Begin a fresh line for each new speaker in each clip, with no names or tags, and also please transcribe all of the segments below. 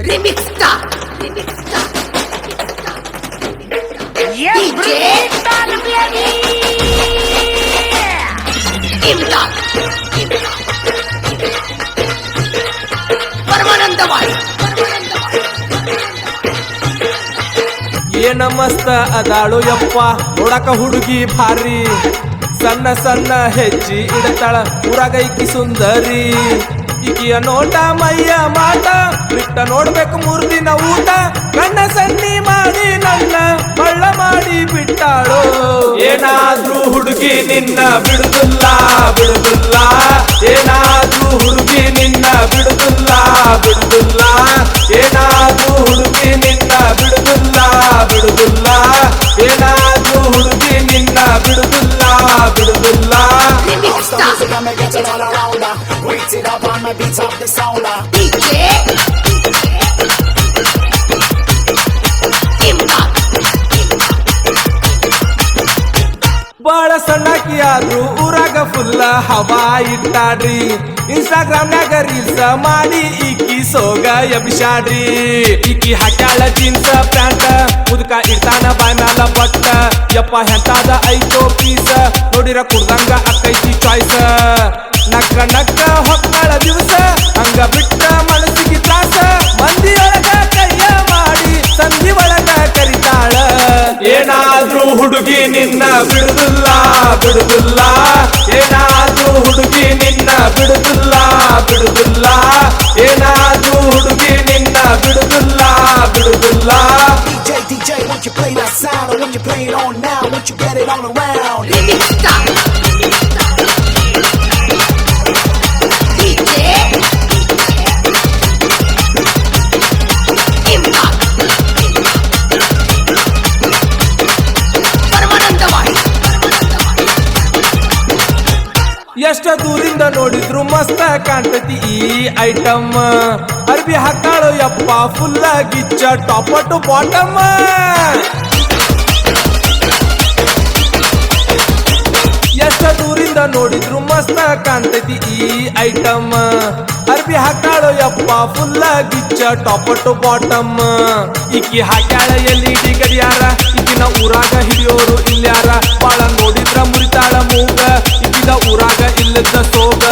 Remix Star. Remix Star. DJ इमदाद परमानंदवाडी
ಏನ ಮಸ್ತ ಅದಾಳು ಯಪ್ಪ ನೋಡಕ ಹುಡುಗಿ ಭಾರಿ ಸಣ್ಣ ಸಣ್ಣ ಹೆಜ್ಜಿ ಇಡತಾಳ ಊರಾಗ ಈಕಿ ಸುಂದರಿ ಈಕಿಯ ನೋಟ, ಮೈಯ ಮಾಟ, ಬಿಟ್ಟ ನೋಡ್ಬೇಕು ಮೂರು ದಿನ ಊಟ. ಕಣ್ಣ ಸನ್ನಿ ಮಾಡಿ ನನ್ನ ಬಳ್ಳ ಮಾಡಿ ಬಿಟ್ಟಾಳು. ಏನಾದ್ರೂ ಹುಡುಗಿ ನಿನ್ನ ಬಿಡುದಿಲ್ಲ ಬಿಡುದಿಲ್ಲ. ಏನಾದ್ರೂ ಹುಡುಗಿ ನಿನ್ನ ಬಿಡುದಿಲ್ಲ ಬಿಡುದಿಲ್ಲ.
gonna beat up the sound of
DJ.
ಬಹಳ ಸಣ್ಣಕಿಯಾದ್ರು ಊರಾಗ ಫುಲ್ಲ ಹವಾ ಇಟ್ಟಾಡ್ರಿ. ಇನ್ಸ್ಟಾಗ್ರಾಮ್ನಾಗ ರೀಲ್ಸ ಮಾಡಿ ಈಕಿ ಸೋಗ ಎಬ್ಸಾಡ್ರಿ ಈಕಿ ಹಾಕ್ಯಾಳ ಜೀನ್ಸ್ ಪ್ಯಾಂಟ್ ಮುದುಕ ಇರ್ತಾನ ಬಾಯ್ಮ್ಯಾಲ ಪಟ್ಟ. ಯಪ್ಪ ಹೆಂತಾದ ಐತೋ ಪೀಸ್ ನೋಡಿರ ಕುಡ್ದಂಗ ಅಕ್ಕೈತಿ ಚಾಯ್ಸ್ ನಕ್ಕ ನಕ್ಕ ನಿನ್ನ ಬಿಡುದಿಲ್ಲ ಬಿಡುದಿಲ್ಲ ಏನಾದ್ರೂ ಎಷ್ಟ ದೂರಿಂದ ನೋಡಿದ್ರು ಮಸ್ತ ಕಾಣ್ತತಿ ಈ ಐಟಮ್ ಅರ್ಬಿ ಹಾಕಾಳು ಯಪ್ಪ ಫುಲ್ಲ ಗಿಚ್ಚ ಟಾಪ್ ಟು ಬಾಟಮ್ ಎಷ್ಟ ದೂರಿಂದ ನೋಡಿದ್ರು ಮಸ್ತ ಕಾಣ್ತತಿ ಈ ಐಟಮ್ ಅರ್ಬಿ ಹಾಕಾಳು ಯಪ್ಪ ಫುಲ್ಲ ಗಿಚ್ಚ ಟಾಪ್ ಟು ಬಾಟಮ್ ಈಕಿ ಹಾಕ್ಯಾಳ ಎಲ್ಲಿ ಗಡಿಯಾರ? ಈಗಿನ ಊರಾಗ ಹಿಡಿಯೋರು ಇಲ್ಯಾರ? ಈಗ ಊರಾಗ ಇಲ್ಲದ ಸೋಗ.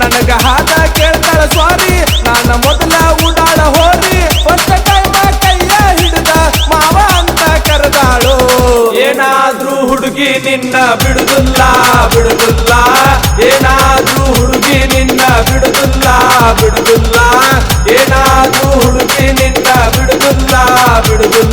ನನಗ ಹಾದ ಕೇಳ್ತಾಳ ಸ್ವಾರಿ, ನಾನು ಮೊದಲ ಉಡಾಳ ಹೋರಿ. ಫಸ್ಟ್ ಟೈಮ್ ಕೈಯ ಹಿಡಿದ ಮಾವ ಅಂತ ಕರೆದಾಳು. ಏನಾದ್ರೂ ಹುಡುಗಿ ನಿನ್ನ ಬಿಡುದಿಲ್ಲ ಬಿಡುದಿಲ್ಲ. ಏನಾದ್ರೂ ಹುಡುಗಿ ನಿನ್ನ ಬಿಡುದಿಲ್ಲ ಬಿಡುದಿಲ್ಲ. ಏನಾದ್ರೂ ಹುಡುಗಿ ನಿನ್ನ ಬಿಡುದಿಲ್ಲ ಬಿಡುದಿಲ್ಲ.